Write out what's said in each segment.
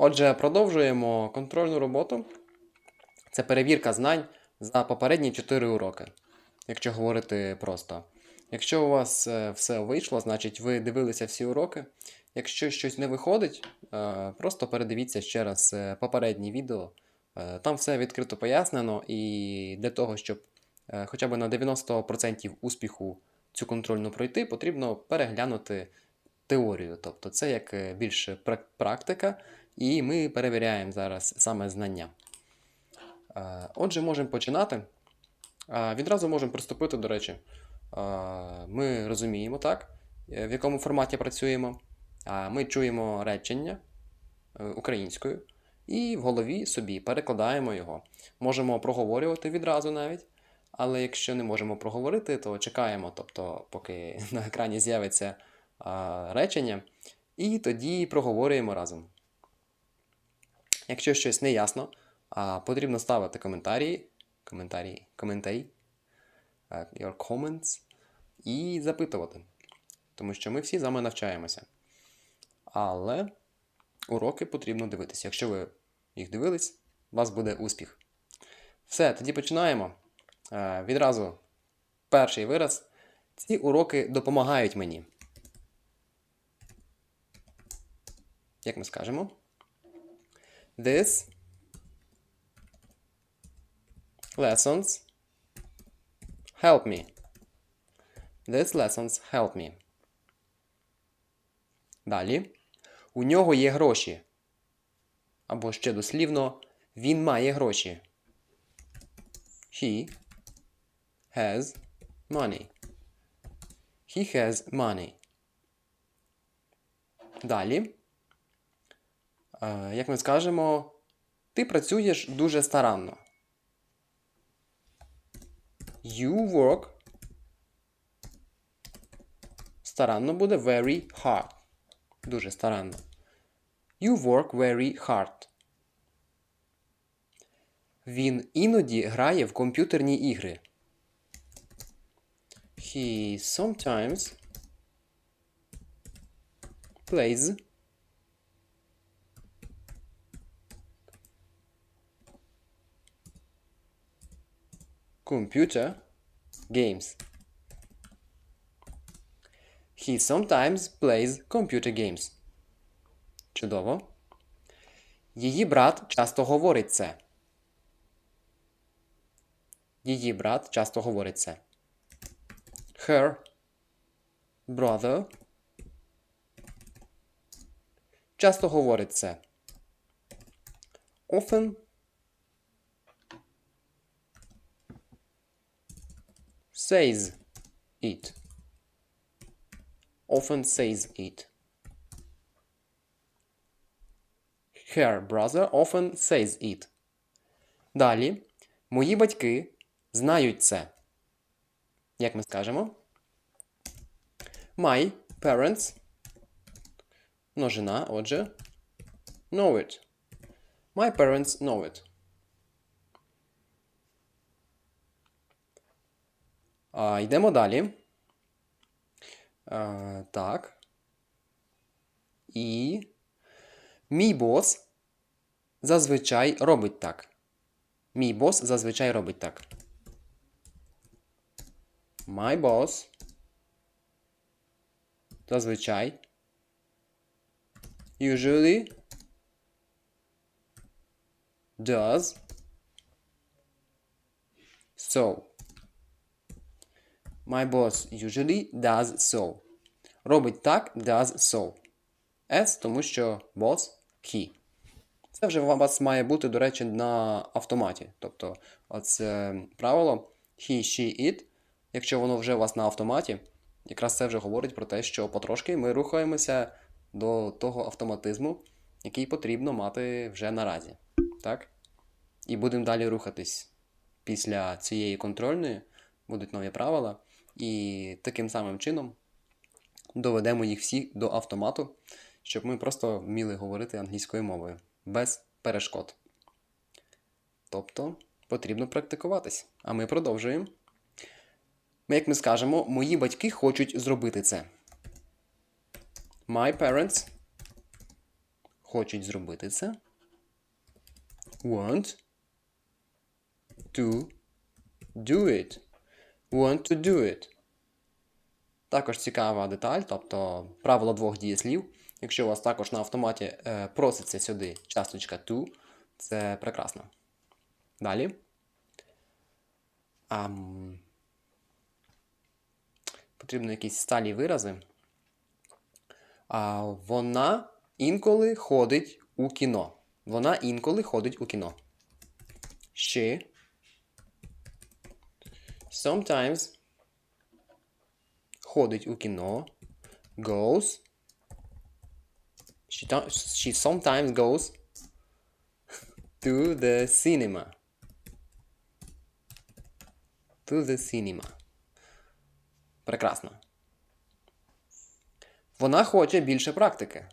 Отже, продовжуємо контрольну роботу. Це перевірка знань за попередні 4 уроки, якщо говорити просто. Якщо у вас е, все вийшло, значить ви дивилися всі уроки. Якщо щось не виходить, е, просто передивіться ще раз е, попереднє відео. Там все відкрито пояснено, і для того, щоб хоча б на 90% успіху цю контрольну пройти, потрібно переглянути теорію. Тобто це як більше практика, і ми перевіряємо зараз саме знання. Е, Отже, можемо починати. Е, Відразу можемо приступити, до речі. Е, Ми розуміємо, так, в якому форматі працюємо. Ми чуємо речення українською і в голові собі перекладаємо його. Можемо проговорювати відразу навіть. Але якщо не можемо проговорити, то чекаємо, тобто, поки на екрані з'явиться речення, і тоді проговорюємо разом. Якщо щось не ясно, потрібно ставити коментарі, коментарі, коментарі, your comments, і запитувати. Тому що ми всі з вами навчаємося. Але уроки потрібно дивитися. Якщо ви їх дивились, у вас буде успіх. Все, тоді починаємо. Е, Відразу перший вираз. Ці уроки допомагають мені. Як ми скажемо? This lessons help me. These lessons help me. Далі. У нього є гроші. Або ще дослівно, він має гроші. He has money. He has money. Далі. Е, Як ми скажемо, ти працюєш дуже старанно. You work. Старанно буде very hard. Дуже старанно. You work very hard. Він іноді грає в комп'ютерні ігри. He sometimes plays computer games. He sometimes plays computer games. Чудово. Її брат часто говорить це. Її брат часто говорить це. Her brother часто говорить це. Often says it. Often says it. Her brother often says it. Далі. Мої батьки знають це. Як ми скажемо? My parents. Множина, отже. Know it. My parents know it. А, йдемо далі. А, так. І. Мій бос зазвичай робить так. Мій бос зазвичай робить так. My boss зазвичай usually does so. My boss usually does so. Робить так, does so. S, тому що boss he. Це вже у вас має бути, до речі, на автоматі. Тобто, оце правило he, she, it. Якщо воно вже у вас на автоматі, якраз це вже говорить про те, що потрошки ми рухаємося до того автоматизму, який потрібно мати вже наразі. Так? І будемо далі рухатись після цієї контрольної, будуть нові правила, і таким самим чином доведемо їх всі до автомату, щоб ми просто вміли говорити англійською мовою без перешкод. Тобто потрібно практикуватись. А ми продовжуємо. Ми, Як ми скажемо, мої батьки хочуть зробити це. My parents хочуть зробити це. Want to do it. Want to do it. Також цікава деталь, тобто правило двох дієслів. Якщо у вас також на автоматі е, проситься сюди часточка to, це прекрасно. Далі. Ам... Потрібно якісь сталі вирази. А вона інколи ходить у кіно. Вона інколи ходить у кіно. She sometimes ходить у кіно. Goes. She, she sometimes goes to the cinema. To the cinema. Прекрасно. Вона хоче більше практики.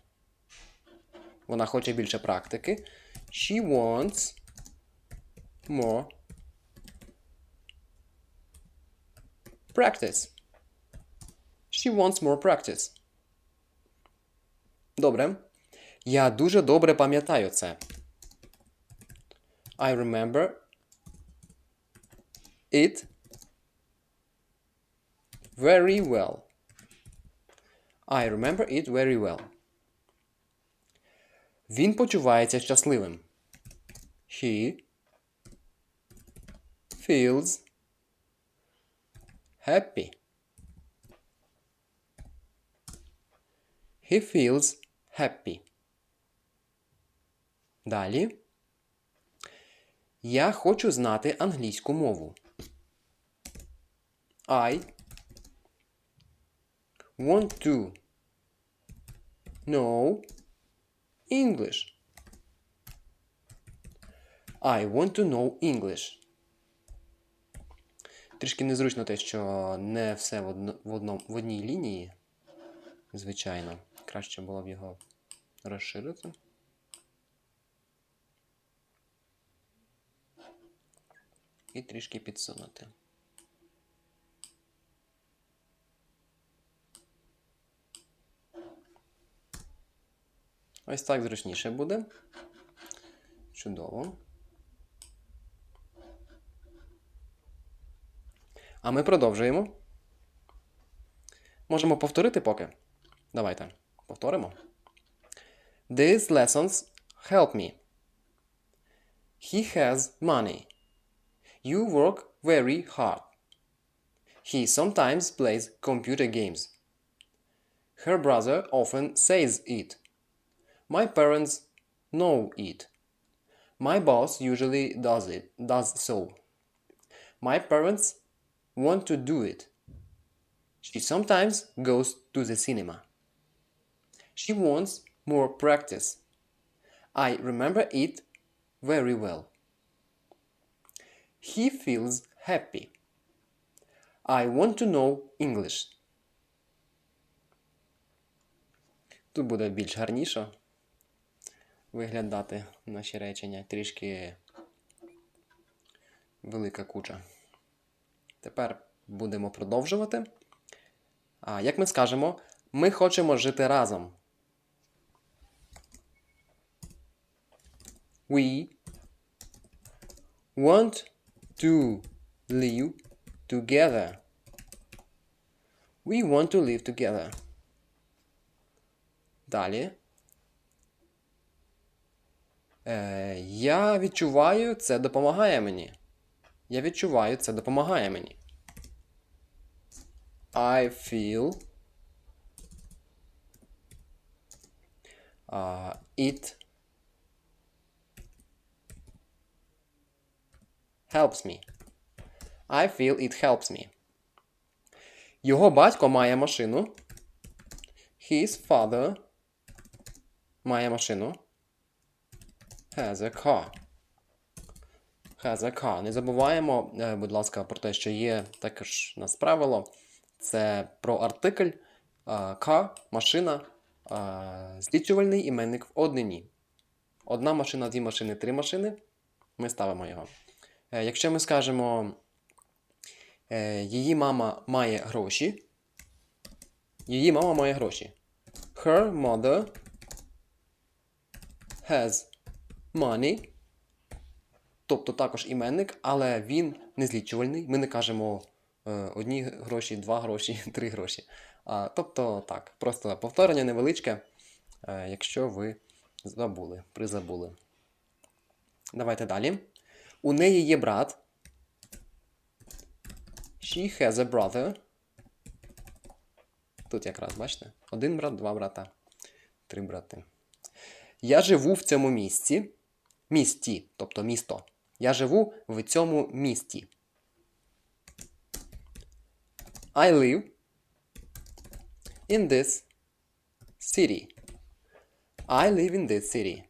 Вона хоче більше практики. She wants more practice. She wants more practice. Добре. Я дуже добре пам'ятаю це. I remember it very well. I remember it very well. Він почувається щасливим. He feels happy. He feels happy. Далі. Я хочу знати англійську мову. I want to know English. I want to know English. Трішки незручно те, що не все в, одно, в, одно, в одній лінії. Звичайно. Краще було б його розширити. І трішки підсунути. Ось так зручніше буде. Чудово. А ми продовжуємо. Можемо повторити поки. Давайте повторимо. These lessons help me. He has money. You work very hard. He sometimes plays computer games. Her brother often says it. My parents know it. My boss usually does it, does so. My parents want to do it. She sometimes goes to the cinema. She wants more practice. I remember it very well. He feels happy. I want to know English. Тут буде більш гарніше виглядати наші речення. Трішки велика куча. Тепер будемо продовжувати. А, як ми скажемо, ми хочемо жити разом. We want to live together. We want to live together. Далі. Е, я відчуваю, це допомагає мені. Я відчуваю, це допомагає мені. I feel uh, it helps me. I feel it helps me. Його батько має машину. His father має машину. Has a car. Has. Не забуваємо, е, будь ласка, про те, що є також нас правило. Це про артикль е, car, машина, е, злічувальний іменник в однині. Одна машина, дві машини, три машини. Ми ставимо його. Якщо ми скажемо, її мама має гроші. Її мама має гроші. Her mother has money. Тобто також іменник, але він не злічувальний. Ми не кажемо е, одні гроші, два гроші, три гроші. Тобто так, просто повторення невеличке, е, якщо ви забули, призабули. Давайте далі. У неї є брат. She has a brother. Тут якраз, бачите? Один брат, два брата, три брати. Я живу в цьому місці. Місті, тобто місто. Я живу в цьому місті. I live in this city. I live in this city.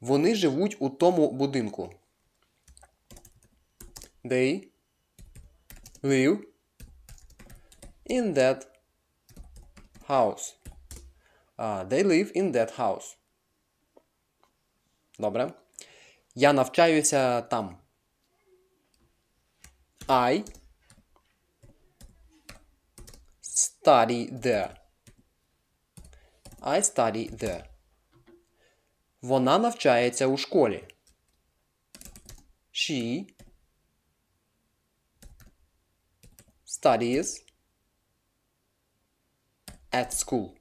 Вони живуть у тому будинку. They live in that house. Ah, they live in that house. Добре. Я навчаюся там. I study there. I study there. Вона навчається у школі. She studies at school.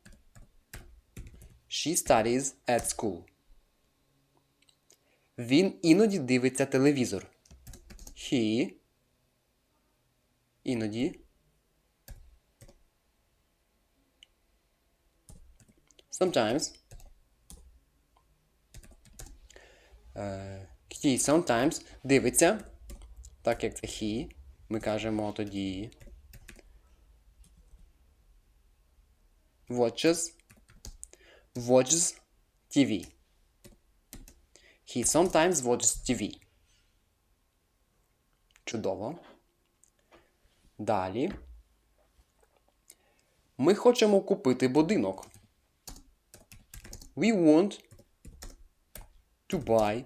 She studies at school. Він іноді дивиться телевізор. He іноді. Sometimes. Е, he sometimes дивиться, так як це he, ми кажемо тоді. Watches. Watches TV. He sometimes watches TV. Чудово. Далі. Ми хочемо купити будинок. We want to buy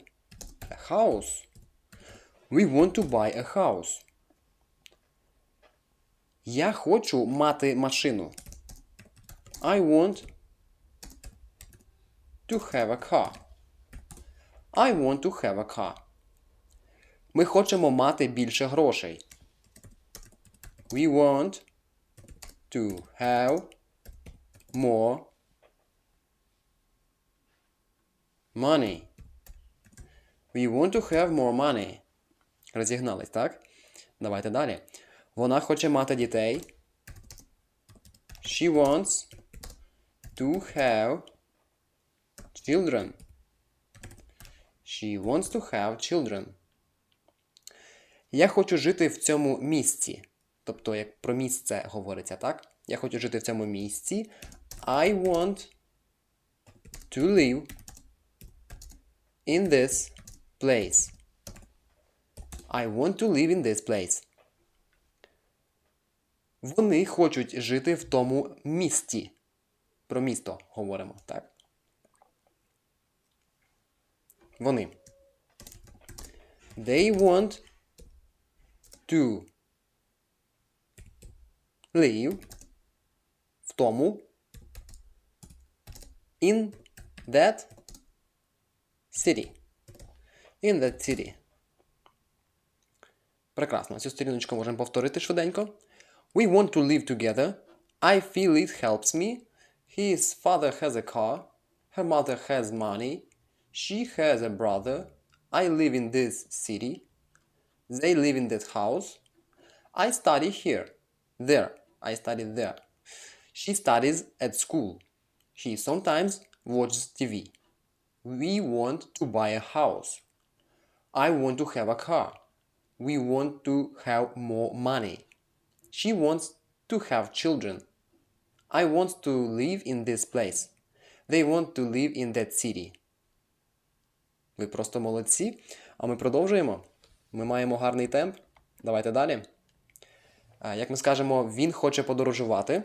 a house. We want to buy a house. Я хочу мати машину. I want to have a car. I want to have a car. Ми хочемо мати більше грошей. We want to have more money. We want to have more money. Розігнались, так? Давайте далі. Вона хоче мати дітей. She wants to have children. She wants to have children. Я хочу жити в цьому місці. Тобто, як про місце говориться, так? Я хочу жити в цьому місці. I want to live in this place. I want to live in this place. Вони хочуть жити в тому місті. Про місто говоримо, так? Вони. They want to live в тому in that city. In that city. Прекрасно. Цю сторіночку можемо повторити швиденько. We want to live together. I feel it helps me. His father has a car. Her mother has money. She has a brother. I live in this city. They live in that house. I study here. There. I study there. She studies at school. She sometimes watches TV. We want to buy a house. I want to have a car. We want to have more money. She wants to have children. I want to live in this place. They want to live in that city. Ви просто молодці. А ми продовжуємо. Ми маємо гарний темп. Давайте далі. Як ми скажемо, він хоче подорожувати.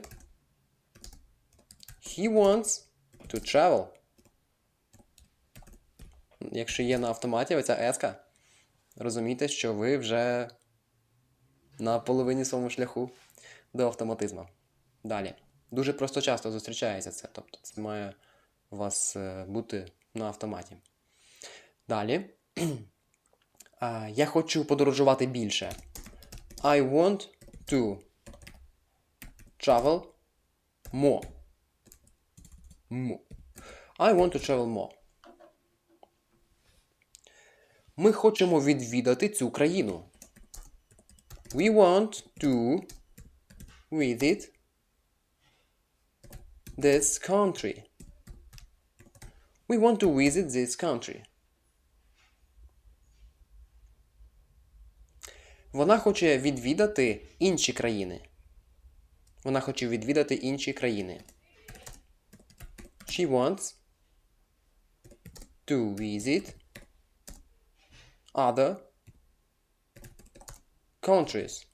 He wants to travel. Якщо є на автоматі оця еска, розумійте, що ви вже на половині своєму шляху до автоматизму. Далі. Дуже просто часто зустрічається це. Тобто це має у вас е, бути на автоматі. Далі. Я хочу подорожувати більше. I want to travel more. More. I want to travel more. Ми хочемо відвідати цю країну. We want to visit this country. We want to visit this country. Вона хоче відвідати інші країни. Вона хоче відвідати інші країни. She wants to visit other countries.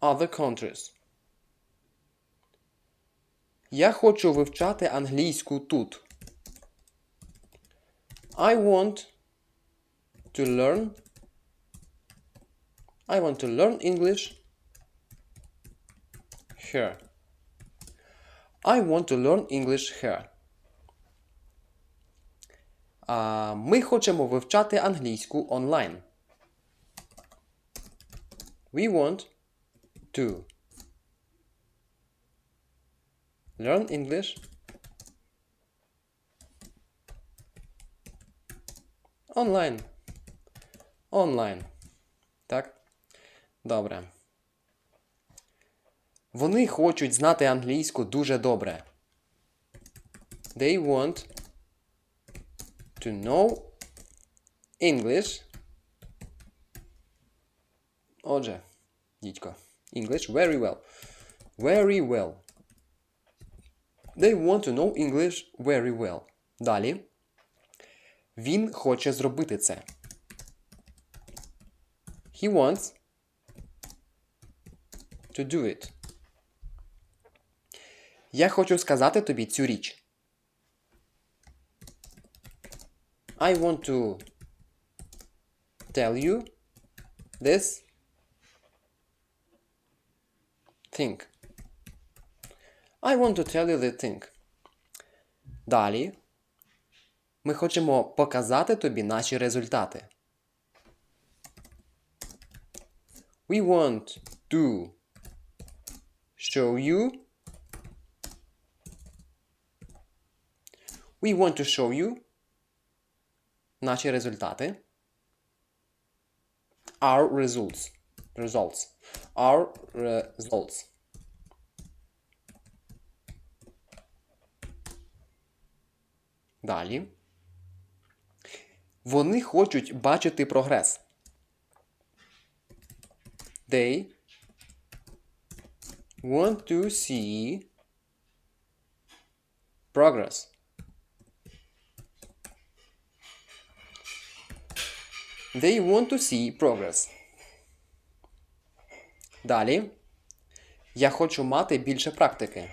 Other countries. Я хочу вивчати англійську тут. I want to learn I want to learn English here. I want to learn English here. А, ми хочемо вивчати англійську онлайн. We want to learn English online. Онлайн. Так? Добре. Вони хочуть знати англійську дуже добре. They want to know English. Отже, дідько. English very well. Very well. They want to know English very well. Далі. Він хоче зробити це. He wants to do it. Я хочу сказати тобі цю річ. I want to tell you this thing. I want to tell you the thing. Далі ми хочемо показати тобі наші результати. We want to show you We want to show you наші результати. Our results. Results. Our results. Далі. Вони хочуть бачити прогрес. They want to see progress. They want to see progress. Далі. Я хочу мати більше практики.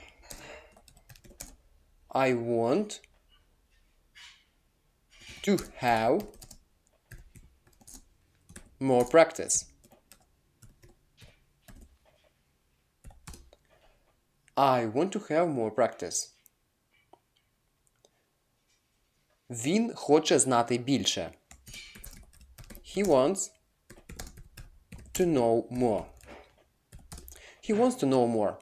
I want to have more practice. I want to have more practice. Він хоче знати більше. He wants to know more. He wants to know more.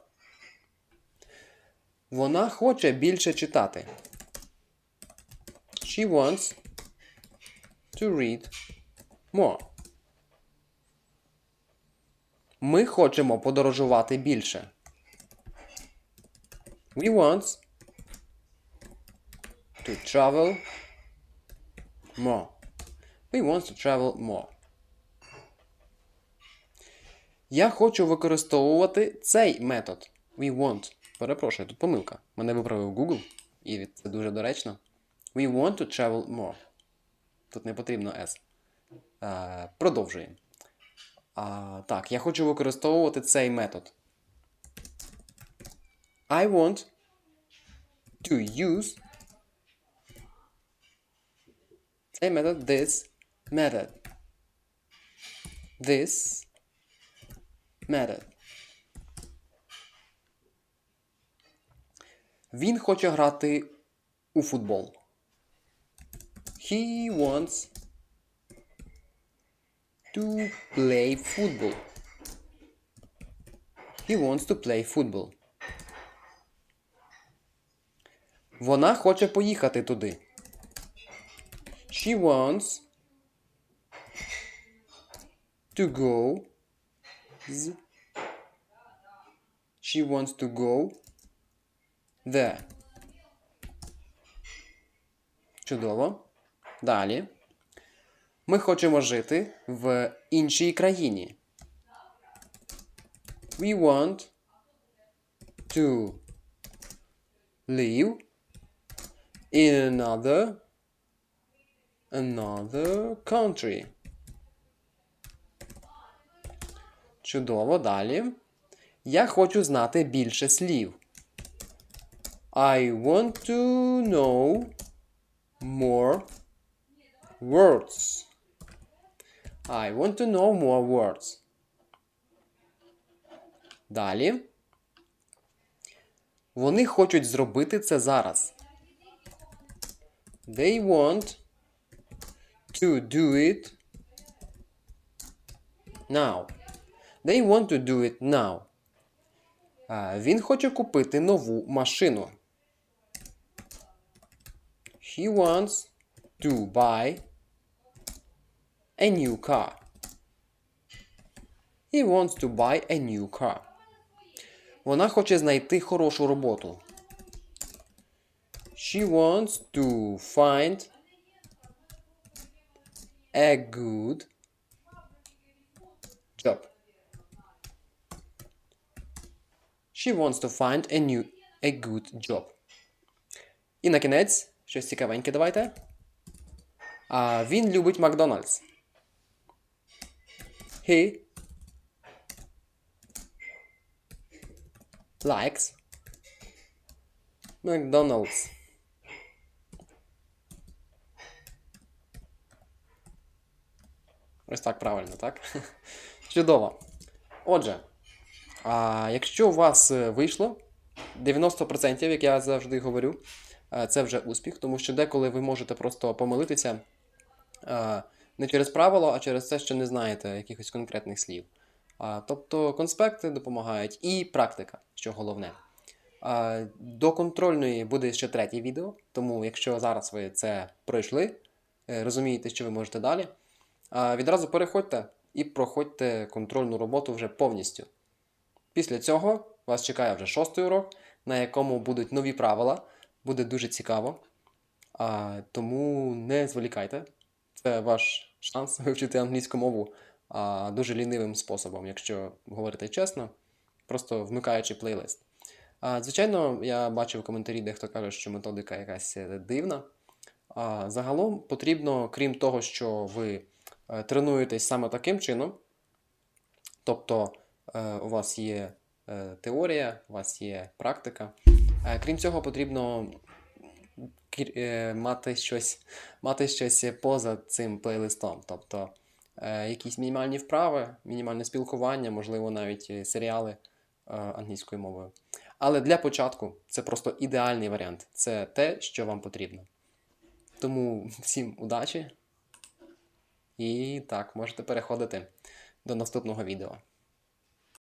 Вона хоче більше читати. She wants to read more. Ми хочемо подорожувати більше. We want to travel more. We want to travel more. Я хочу використовувати цей метод. We want. Перепрошую, тут помилка. Мене виправив Google, і це дуже доречно. We want to travel more. Тут не потрібно S. Продовжуємо. А, так, я хочу використовувати цей метод. I want to use цей метод this method. This method. Він хоче грати у футбол. He wants to play football. He wants to play football. Вона хоче поїхати туди. She wants to go. She wants to go there. Чудово. Далі. Ми хочемо жити в іншій країні. We want to live in another another country. Чудово, далі. Я хочу знати більше слів. I want to know more words. I want to know more words. Далі. Вони хочуть зробити це зараз. They want to do it now. They want to do it now. А, він хоче купити нову машину. He wants to buy a new car. He wants to buy a new car. Вона хоче знайти хорошу роботу. She wants to find a good job. She wants to find a new a good job. І на кінець щось цікавеньке давайте. А, він любить Макдональдс. He likes McDonald's. Ось так правильно, так? Чудово. Отже, а якщо у вас е, вийшло 90%, як я завжди говорю, е, це вже успіх, тому що деколи ви можете просто помилитися е, не через правило, а через те, що не знаєте якихось конкретних слів. Тобто конспекти допомагають і практика, що головне. До контрольної буде ще третє відео, тому якщо зараз ви це пройшли, розумієте, що ви можете далі, відразу переходьте і проходьте контрольну роботу вже повністю. Після цього вас чекає вже шостий урок, на якому будуть нові правила. Буде дуже цікаво. А, тому не зволікайте. Це ваш шанс вивчити англійську мову а, дуже лінивим способом, якщо говорити чесно, просто вмикаючи плейлист. А, звичайно, я бачив коментарі, де хто каже, що методика якась е, дивна. А, загалом потрібно, крім того, що ви тренуєтесь саме таким чином, тобто е, у вас є е, теорія, у вас є практика. Е, крім цього, потрібно е, мати щось, мати щось поза цим плейлистом. Тобто е, якісь мінімальні вправи, мінімальне спілкування, можливо, навіть е, серіали е, англійською мовою. Але для початку це просто ідеальний варіант. Це те, що вам потрібно. Тому всім удачі. І так, можете переходити до наступного відео.